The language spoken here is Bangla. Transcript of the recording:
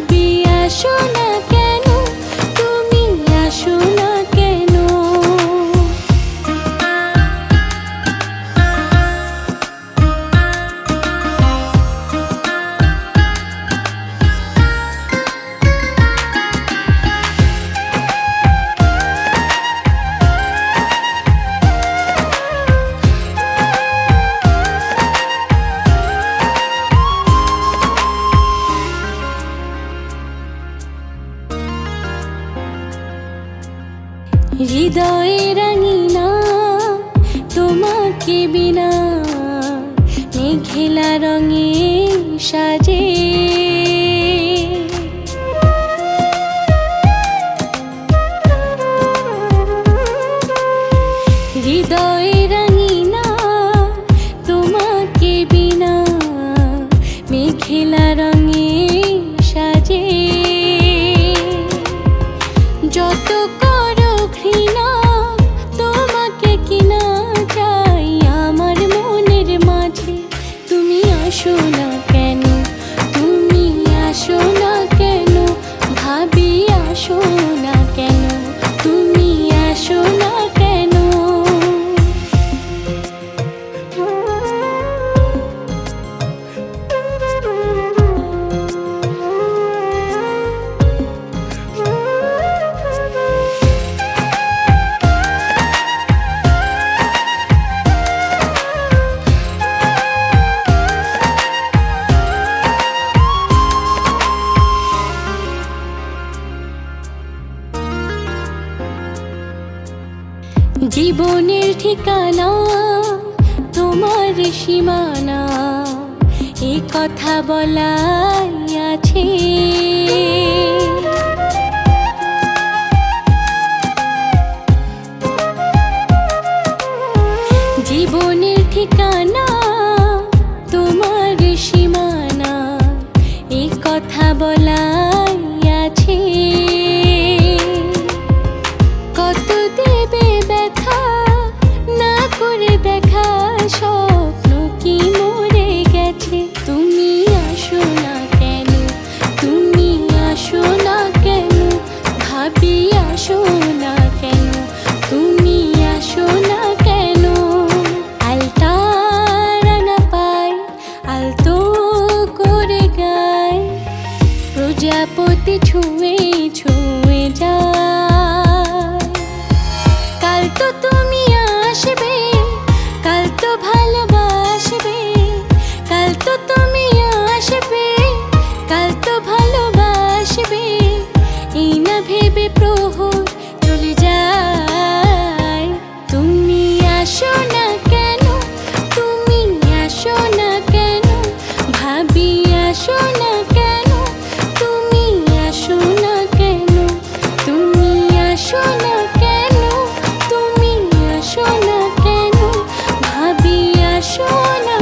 ভাবি আসো হৃদয়ে রাঙিনা তোমাকে বিনা মেঘেলা রঙে সাজে জীবনের ঠিকানা, তোমার সীমানা, এ কথা বলাই আছে। জীবনের ঠিকানা, তোমার সীমানা, এ কথা বলাই না কেন? তুমি কেন? আলতা করে গায় প্রজাপতি ছুঁয়ে ছুঁয়ে যায়। কাল তো আসো না কেন? তুমি আসো না কেন? ভাবি আসো না কেন? তুমি আসো না কেন? তুমি আসো না কেন? তুমি আসো না কেন? ভাবি আসো না